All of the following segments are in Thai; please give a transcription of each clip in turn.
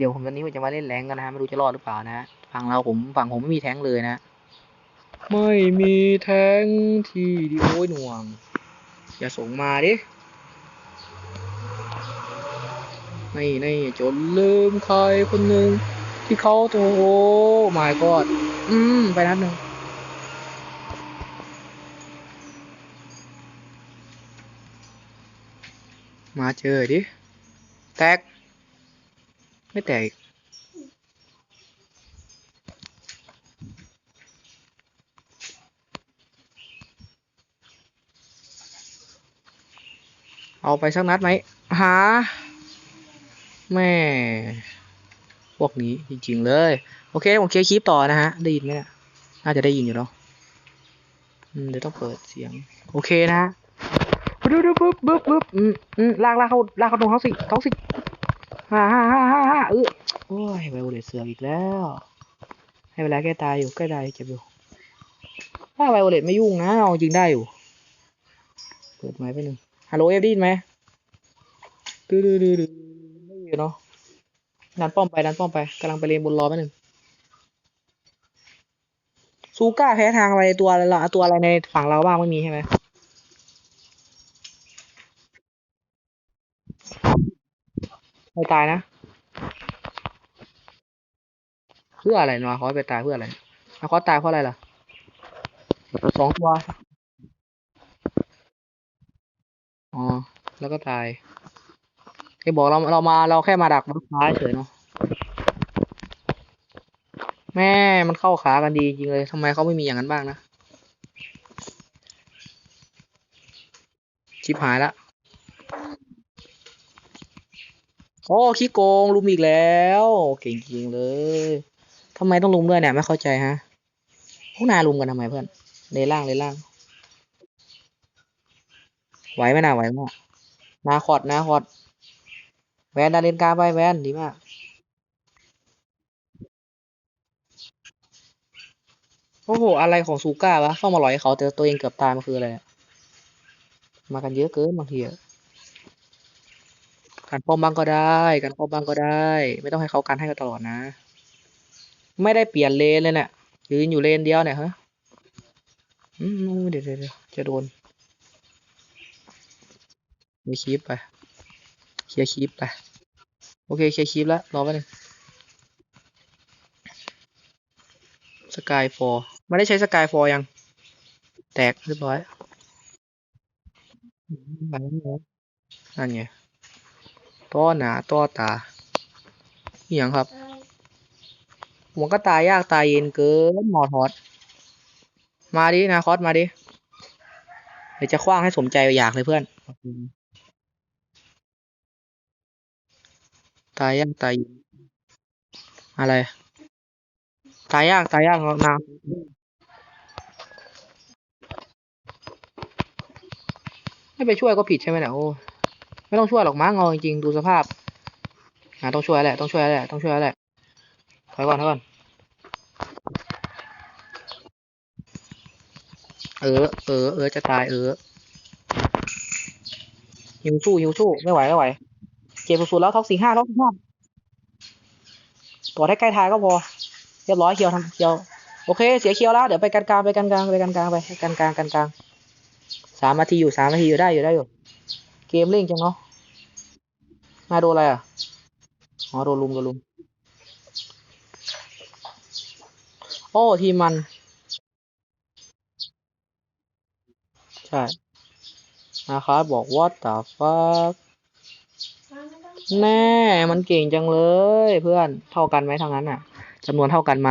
เดี๋ยวผมตอนนี้ผมจะมาเล่นแรงกันนะฮะไม่รู้จะรอดหรือเปล่านะฮะฝั่งเราผมฝั่งผมไม่มีแท้งเลยนะ ไม่มีแท้งที่ดีโอ้ยหน่วง อย่าส่งมาดิไม่ไม่จนลืมใครคนหนึ่งที่เขาโตโอ้ my god อืม ไปนัดหนึ่งมาเจอดิ แตก ไม่แตกเอาไปสักนัดไหมหาแม่พวกนี้จริง ๆ เลย โอเค ผมเคลียร์คลิปต่อนะฮะ ได้ยินไหมเนี่ยน่าจะได้ยินอยู่เนาะเดี๋ยวต้องเปิดเสียง โอเคนะฮะบึ๊บบึ๊บบึ๊บบึ๊บลากลากเขาลากเขาตรงท้องสิท้องสิ ฮ่าฮ่าฮ่าฮ่าฮ่าเออโอ้ยไวโอเลตเสือกอีกแล้ว ให้เวลาแก้ตายอยู่ใกล้ตายเจ็บอยู่ ถ้าไวโอเลตไม่ยุ่งนะเอาจริงได้อยู่ เปิดไมค์ไปหนึ่งฮัลโหลเอฟด้ยินไหมดื้อดื้อดื้อไม่อยู่เนาะดันป้อมไปดันป้อมไปกำลังไปเลนบนรอแป๊บนึงซูก้าแพ้ทางอะไรตัวอะไรละตัวอะไรในฝั่งเราบ้างไม่มีใช่ไหม ไม่ตายนะ เพื่ออะไรนาคอสไปตายเพื่ออะไรนาคอตายเพราะอะไรล่ะสองตัว อ๋อ แล้วก็ตายไอ้บอกเราเรามาเราแค่มาดักบัฟฟ้าเฉยเนาะ แม่มันเข้าขากันดีจริงเลยทำไมเขาไม่มีอย่างนั้นบ้างนะ ชิบหายละ โอ้ขี้โกงลุมอีกแล้วเก่งจริงเลยทำไมต้องลุมด้วยเนี่ยไม่เข้าใจฮะพวกนายลุมกันทำไมเพื่อนเลยล่างเลยล่าง ไหวไหมนะไหวมน่ะนาคอดนาคอดแวนดาเลนกาไปแวนดีมากโอ้โหอะไรของซูก้าวะเข้ามาหลอยเขาแต่ตัวเองเกือบตายมันคืออะไรมากันเยอะเกินบางทีอะ การป้อมบ้างก็ได้ การป้อมบ้างก็ได้ ไม่ต้องให้เขาการให้กันตลอดนะ ไม่ได้เปลี่ยนเลนเลยเนี่ยยืนอยู่เลนเดียวเนี่ยฮะอืมเดี๋ยวเดี๋ยวจะโดนมีคีปไปเคลียร์คีปไป โอเคเคลียร์คีปแล้วรอแป๊บนึงสกายฟอร์ไม่ได้ใช้สกายฟอร์ยัง แตกเรียบร้อยอืมมาแล้วนั่นไง ต้อหนาต้อตาอหย่างครับผมก็ตายยากตายเย็นเกินหมอทอด มาดินาคอสมาดิ เดี๋ยวจะคว้างให้สมใจอยากเลยเพื่อน ตายยากตายอะไร ตายยากตายยากนาไม่ไปช่วยก็ผิดใช่ไหมเนี่ยโอ้ ไม่ต้องช่วยหรอกมั้งเอาจริงๆดูสภาพอ่าต้องช่วยแหละต้องช่วยแหละต้องช่วยแหละถอยก่อนถอยก่อน เออเออเออจะตายเออหิวสู้หิวสู้ไม่ไหวไม่ไหวเจ็บสุดๆแล้วท็อกสี่ห้าท็อกสี่ห้าตัวให้ใกล้ทายก็พอเรียบร้อยเคียวทำเคียวโอเค เสียเคียวแล้ว เดี๋ยวไปกันกลางไปกันกลางไปกันกลางไปกันกลางกันกลางสามนาทีอยู่สามนาทีอยู่ได้อยู่ได้อยู่ เกมเร่งจังเนาะมาโดนอะไรอะอ๋อโดนลุมโดนลุม โอ้ทีมัน ใช่นะครับบอก what the fuck แน่มันเก่งจังเลย เพื่อนเท่ากันไหมทางนั้นอะจำนวนเท่ากันไหม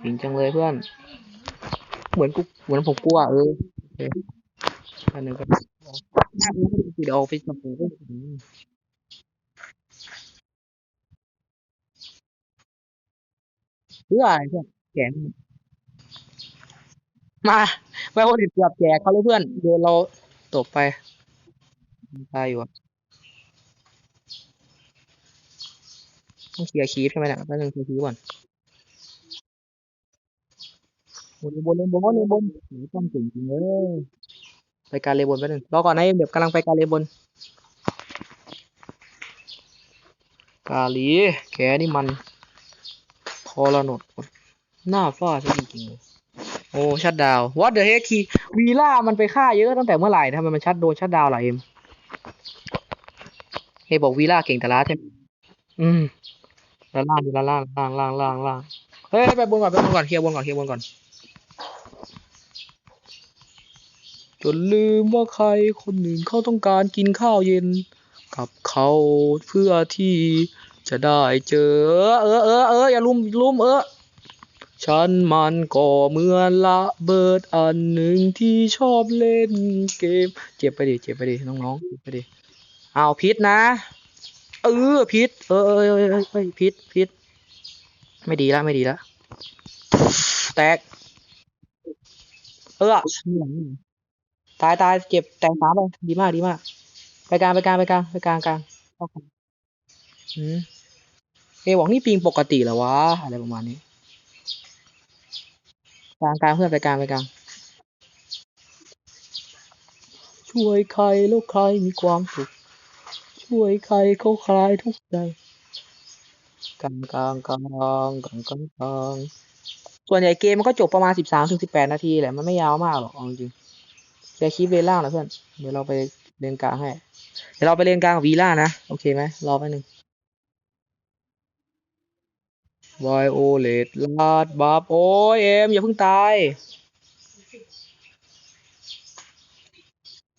เก่งจังเลยเพื่อน เหมือนกูเหมือนผมกลัวเออโอเคอันหนึงก็ เดี๋ยวเอาไปจับกูเพื่ออะไรเพื่อนแกมาไว้คนอื่นเกือบแจกเขาเลยเพื่อนโดนเราตบไปตายอยู่อะต้องเคลียร์คีฟใช่ไหมเนี่ยแป๊บนึงเคลียร์คีฟก่อนโอ้ยบนเลยบนเลยบนต้องเก่งจริงเลย ไปการเลบนแป๊บนึงรอก่อนนะเอ็มเดี๋ยวกำลังไปการเลบนกาลีแกนี่มันทรนดหน้าฟาซะจริงๆโอ้ชัดดาววัดเดอะเฮคีวีล่ามันไปฆ่าเยอะตั้งแต่เมื่อไหร่ทำไมมันชัดโดนชัดดาวล่ะเอ็มเฮยบอกวีล่าเก่งแต่ละใช่ไหมอืมละล่างดูแล้วล่างล่างล่างล่างล่างเฮ้ยไปบนก่อนไปบนก่อนเคลียร์บนก่อนเคลียร์บนก่อน จนลืมว่าใครคนหนึ่งเขาต้องการกินข้าวเย็น กับเขาเพื่อที่จะได้เจอ เออเออเอออย่าลุมลุมเออฉันมันก็เหมือนละเบิดอันหนึ่งที่ชอบเล่นเกม เจ็บไปดิเจ็บไปดิน้องๆเจ็บไปดิเอาพิษนะเออพิษเออเออเออเออพิษพิษไม่ดีละไม่ดีละแตก เออ ตายตายเจ็บแตกสามไปดีมากดีมากไปกลางไปกลางไปกลางไปกลางกลางเข้ากลางอืมเอบอกนี่ปิงปกติเหรอวะอะไรประมาณนี้กลางกลางเพื่อนไปกลางไปกลางช่วยใครแล้วใครมีความสุขช่วยใครเขาคลายทุกข์ใจกลางกลางกลางกลางกลางกลางกางส่วนใหญ่เกมมันก็จบประมาณสิบสามถึงสิบแปดนาทีแหละมันไม่ยาวมากหรอกจริง แค่คลิปเลนล่างนะเพื่อน เดี๋ยวเราไปเลนกลางให้ เดี๋ยวเราไปเลนกลางกับวีล่านะ โอเคไหมรอแป๊บนึงไวโอเลตลาดบับโอ้ยเอ็มอย่าเพิ่งตาย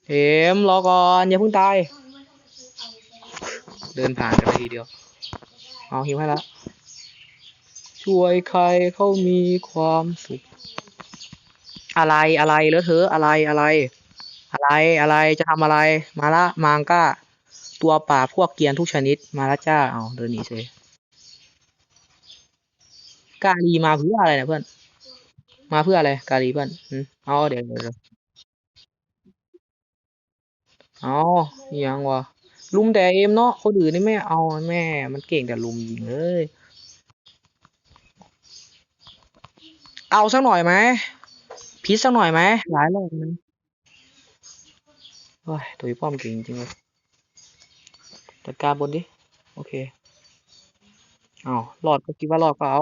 เอ็มรอก่อนอย่าเพิ่งตาย เดินผ่านกันไปทีเดียว เอาหิวให้ละช่วยใครเขามีความสุข อะไรอะไรเลอะเทอะอะไรอะไร อะไรอะไรจะทำอะไร มาละมังก้า ตัวป่าพวกเกียนทุกชนิด มาละจ้าเอาเดินหนีเฉยกาลีมาเพื่ออะไรนะเพื่อน มาเพื่ออะไรกาลีเพื่อนอืมเอาเดี๋ยวเดี๋ยวเอาอยังวะลุมแต่เอ็มเนาะคนอื่นนี่ไม่เอาแม่ มันเก่งแต่ลุมยิงเลยเอาสักหน่อยไหม พีชสักหน่อยไหมหลายรอบนะโอ้ยตัวป้อมเก่งจริงเลยจัดการบนดิ โอเคเอารอดก็คิดว่ารอดก็เอา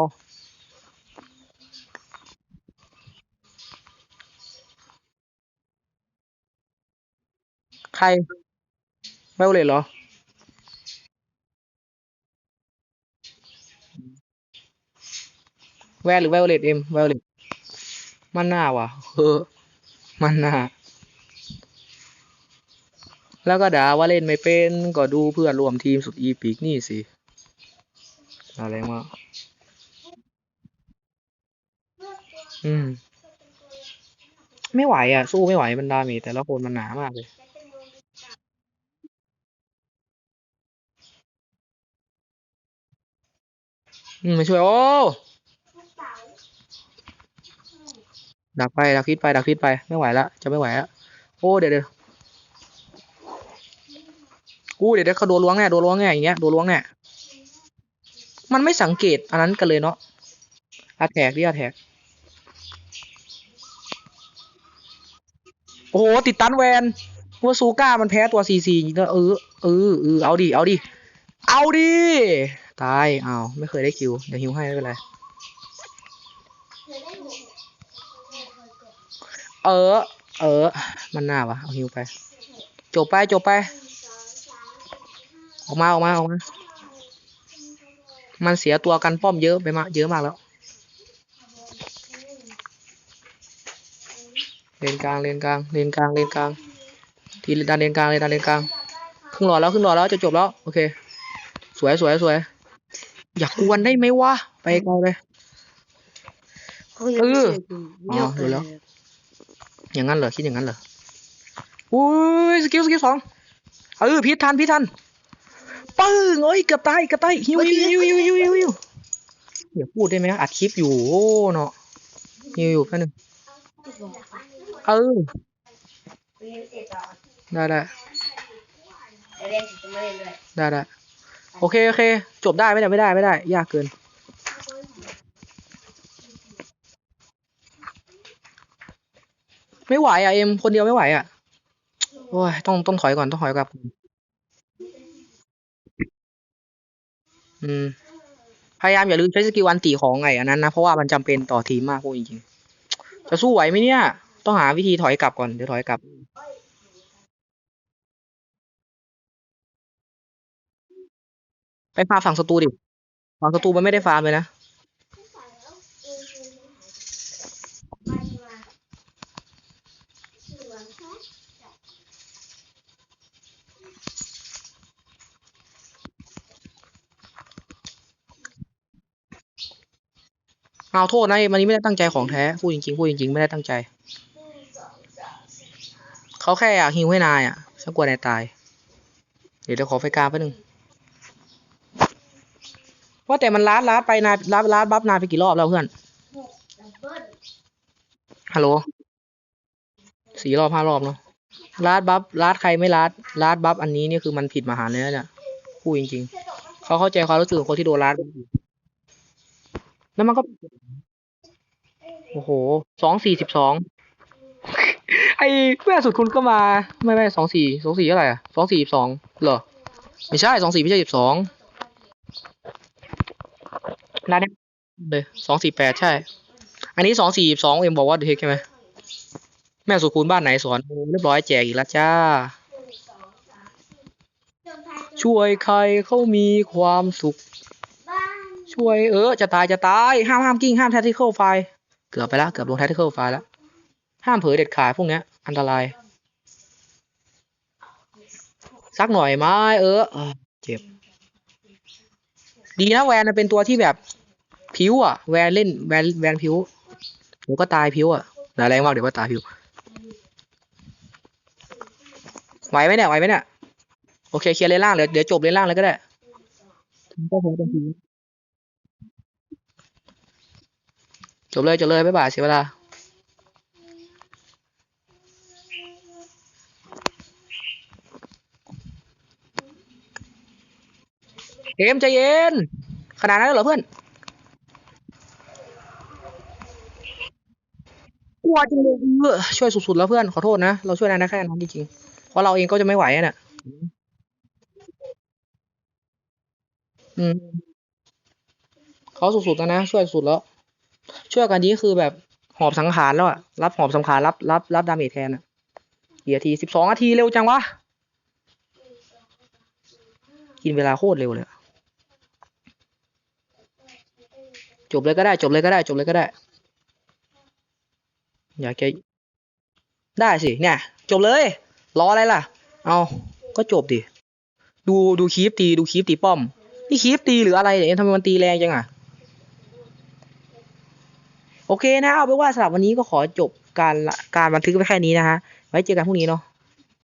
ใครไวโอเลตเหรอ แวร์หรือไวโอเลตเอ็มไวโอเลต มันหน้าว่ะเออมันหน้า แล้วก็ด่าว่าเล่นไม่เป็นก็ดูเพื่อนรวมทีมสุดอีพิกนี่สิ อะไรมาอืม ไม่ไหวอะ สู้ไม่ไหวมันดาเมจแต่ละคนมันหนามากเลยอืมมาช่วย โอ้ ดักไปดักพิษไปดักพิษไปไม่ไหวละจะไม่ไหวละโอ้เดี๋ยวเดี๋ยวกูเดี๋ยวเดี๋ยวเขาโดนล้วงแน่โดนล้วงแน่อย่างเงี้ยโดนล้วงแน่มันไม่สังเกตอันนั้นกันเลยเนาะอาแทกดิอาแทกโอ้โหติดตันแวนว่าซูก้ามันแพ้ตัวซีซีเออเออเออเอาดิเอาดิเอาดิตายอ้าวไม่เคยได้คิวเดี๋ยวฮิวให้ไม่เป็นไร เออ เออ มันหน้าวะเอาฮิวไป จบไปจบไป ออกมาออกมาออกมา มันเสียตัวกันป้อมเยอะไปมากเยอะมากแล้ว เลนกลางเลนกลางเลนกลางเลนกลาง ทีดันเลนกลางเลยดันเลนกลางครึ่งหลอดแล้วครึ่งหลอดแล้วจะจบแล้วโอเค สวยสวยสวย อยากกวนได้ไหมวะไปไกลเลยเออ อ๋อดูแล้ว อย่างนั้นเหรอคิดอย่างนั้นเหรออุ้ยสกิลสกิลสองเออพิษทันพิษทันปึ้งเอ้ยเกือบตายเกือบตายหิวหิวหิวหิวหิวหิวหิวอย่าพูดได้ไหมอัดคลิปอยู่โอ้เนาะหิวอยู่แป๊บนึงเออได้ได้ได้ได้โอเคโอเคจบได้ไม่ได้ไม่ได้ไม่ได้ ยากเกิน ไม่ไหวอะเอ็มคนเดียวไม่ไหวอะโอ้ยต้องต้องถอยก่อนต้องถอยกลับ อืม พยายามอย่าลืมใช้สกิลอันตีของไงอันนั้นนะ เพราะว่ามันจำเป็นต่อทีมมากพูดจริงๆจะสู้ไหวไหมเนี่ย ต้องหาวิธีถอยกลับก่อนเดี๋ยวถอยกลับไปฟาร์มฝั่งศัตรูดิฝั่งศัตรูมันไม่ได้ฟาร์มเลยนะ เอาโทษนะมันนี้ไม่ได้ตั้งใจของแท้พูดจริงๆพูดจริงๆไม่ได้ตั้งใจเขาแค่อยากฮิวให้นายอะฉันกลัวนายตาย เดี๋ยวเดี๋ยวขอไฟกาแป๊บนึงว่าแต่มันลาดลาดไปนายลาดลาดบัฟนายไปกี่รอบแล้วเพื่อนฮัลโหลสี่รอบห้ารอบเนาะลาดบัฟลาดใครไม่ลาดลาดบัฟอันนี้เนี่ยคือมันผิดมหาเลยนะเนี่ยพูดจริง ๆเขาเข้าใจความรู้สึกของคนที่โดนลาด แล้วมันก็ โอ้โห สองสี่สิบสอง ไอ้แม่สุดคุณก็มา ไม่ไม่สองสี่สองสี่เท่าไหร่อะสองสี่สิบสองเหรอ ไม่ใช่สองสี่ไม่ใช่สิบสองร้านนี้เลยสองสี่แปดใช่ อันนี้สองสี่สองเอ็มบอกว่าเด็กใช่ไหม แม่สุดคุณบ้านไหนสอนโอ้เรียบร้อยแจกอีกแล้วจ้า ช่วยใครเขามีความสุข ช่วยเออจะตายจะตายห้ามห้ามกิ้งห้ามแท c ที่เข้าไฟเกือบไปแล้วเกือบลงแท c ที่เข้าไฟแล้วห้ามเผลอเด็ดขาดพวกเนี้ย อันตราย สักหน่อยไหมเออเออเจ็บ ดีนะแวนมันเป็นตัวที่แบบผิวอะ แวนเล่นแวนแวนผิวเดี๋ยวก็ตายผิวอะน่าแรงมากเดี๋ยวก็ตายผิวไหวไหมเนี่ยไหวไหมเนี่ยโอเคเคลียร์เลนล่างเดี๋ยวเดี๋ยวจบเลนล่างเลยก็ได้ก็คงเป็นที จบเลยจบเลยบ๊ายบายเสียเวลาเกมใจเย็น ขนาดนั้นเหรอเพื่อนกลัวจังเลยเออช่วยสุดๆแล้วเพื่อนขอโทษนะ เราช่วยนายได้แค่นั้นจริงๆเพราะเราเองก็จะไม่ไหวเนี่ยอืมเขาสุดๆแล้วนะ ช่วยสุดแล้ว ช่วยกันนี้คือแบบหอบสังหารแล้วอะรับหอบสังหารรับรับรับดาเมจแทนอะกี่นาทีสิบสองนาทีเร็วจังวะ กินเวลาโคตรเร็วเลยจบเลยก็ได้ จบเลยก็ได้ จบเลยก็ได้ อยากจะได้สิ เนี่ย จบเลย รออะไรล่ะ เอาก็จบดิ ดูดูคีฟตี ดูคีฟตีป้อม นี่คีฟตีหรืออะไรเนี่ยทำไมมันตีแรงจังอะ โอเคนะเอาเป็นว่าสำหรับวันนี้ก็ขอจบการการบันทึกไว้แค่นี้นะฮะไว้เจอกันพรุ่งนี้เนาะ